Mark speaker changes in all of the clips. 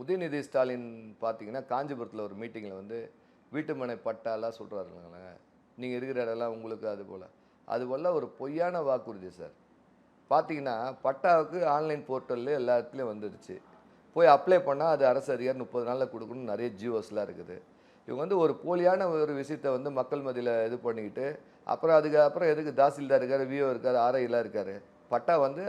Speaker 1: உதயநிதி ஸ்டாலின் பார்த்தீங்கன்னா காஞ்சிபுரத்தில் ஒரு மீட்டிங்கில் வந்து வீட்டுமனை பட்டாலாம் சொல்கிறாருங்களே நீங்கள் இருக்கிற இடம்லாம் உங்களுக்கு அது போல். அது போல் ஒரு பொய்யான வாக்குறுதி சார். பார்த்தீங்கன்னா பட்டாவுக்கு ஆன்லைன் போர்ட்டலில் எல்லா இடத்துலையும் வந்துடுச்சு போய் அப்ளை பண்ணால் அது அரசு அதிகாரி முப்பது நாளில் கொடுக்கணும்னு நிறைய ஜியோஸ்லாம் இருக்குது. இவங்க வந்து ஒரு போலியான ஒரு விஷயத்தை வந்து மக்கள் மத்தியில் இது பண்ணிக்கிட்டு அப்புறம் அதுக்கு அப்புறம் எதுக்கு தாசில்தார் இருக்கார் விஓ இருக்கார் ஆர்ஐலாம் இருக்கார். பட்டா வந்து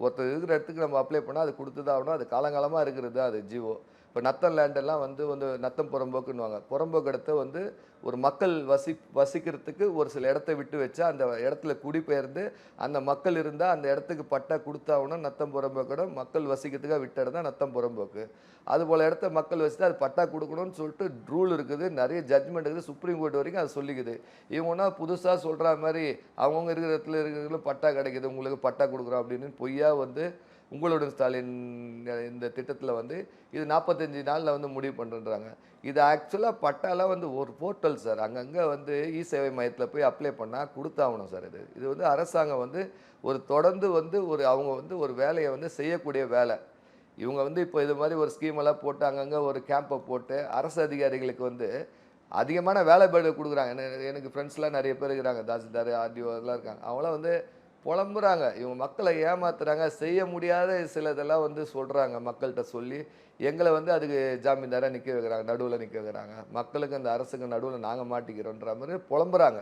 Speaker 1: ஒருத்தர் இருக்கிற இடத்துக்கு நம்ம அப்ளை பண்ணால் அது கொடுத்து தான் ஆகணும். அது காலங்காலமாக இருக்கிறது தான் அது ஜிஓ இப்போ நத்தம் லேண்டெல்லாம் வந்து வந்து நத்தம் புறம்போக்குன்னுவாங்க. புறம்போக்கு இடத்த வந்து ஒரு மக்கள் வசி வசிக்கிறதுக்கு ஒரு சில இடத்த விட்டு வச்சா அந்த இடத்துல குடிபெயர்ந்து அந்த மக்கள் இருந்தால் அந்த இடத்துக்கு பட்டா கொடுத்தாகணும் நத்தம் புறம்போக்கோட. மக்கள் வசிக்கிறதுக்காக விட்ட இடம் தான் நத்தம் புறம்போக்கு. அது போல் இடத்த மக்கள் வச்சுட்டு அது பட்டா கொடுக்கணும்னு சொல்லிட்டு ரூல் இருக்குது. நிறைய ஜட்ஜ்மெண்ட் இருக்குது. சுப்ரீம் கோர்ட் வரைக்கும் அது சொல்லிக்குது. இவங்கன்னா புதுசாக சொல்கிற மாதிரி அவங்கவுங்க இருக்கிற இடத்துல இருக்கிறவங்களும் பட்டா கிடைக்குது. உங்களுக்கு பட்டா கொடுக்குறோம் அப்படின்னு பொய்யா வந்து உங்களுடன் ஸ்டாலின் இந்த திட்டத்தில் வந்து இது நாற்பத்தஞ்சு நாளில் வந்து முடிவு பண்ணுறாங்க இது ஆக்சுவலாக பட்டாலாம் வந்து ஒரு போர்ட்டல் சார் அங்கங்கே வந்து இ சேவை மையத்தில் போய் அப்ளை பண்ணால் கொடுத்தாகணும் சார் இது. இது வந்து அரசாங்கம் வந்து ஒரு தொடர்ந்து வந்து ஒரு அவங்க வந்து ஒரு வேலையை வந்து செய்யக்கூடிய வேலை. இவங்க வந்து இப்போ இது மாதிரி ஒரு ஸ்கீமெல்லாம் போட்டு அங்கங்கே ஒரு கேம்பை போட்டு அரசு அதிகாரிகளுக்கு வந்து அதிகமான வேலை பேடு கொடுக்குறாங்க. என்ன- எனக்கு ஃப்ரெண்ட்ஸ்லாம் நிறைய பேர் இருக்கிறாங்க. தாசில்தார் ஆர்டிஓ எல்லாம் இருக்காங்க. அவங்களாம் வந்து புலம்புறாங்க. இவங்க மக்களை ஏமாத்துறாங்க. செய்ய முடியாத சில இதெல்லாம் வந்து சொல்கிறாங்க மக்கள்கிட்ட சொல்லி எங்களை வந்து அதுக்கு ஜாமீன்தாராக நிற்க வைக்கிறாங்க நடுவில் நிற்க வைக்கிறாங்க. மக்களுக்கு அந்த அரசுக்கு நடுவில் நாங்கள் மாட்டிக்கிறோன்ற மாதிரி புலம்புறாங்க.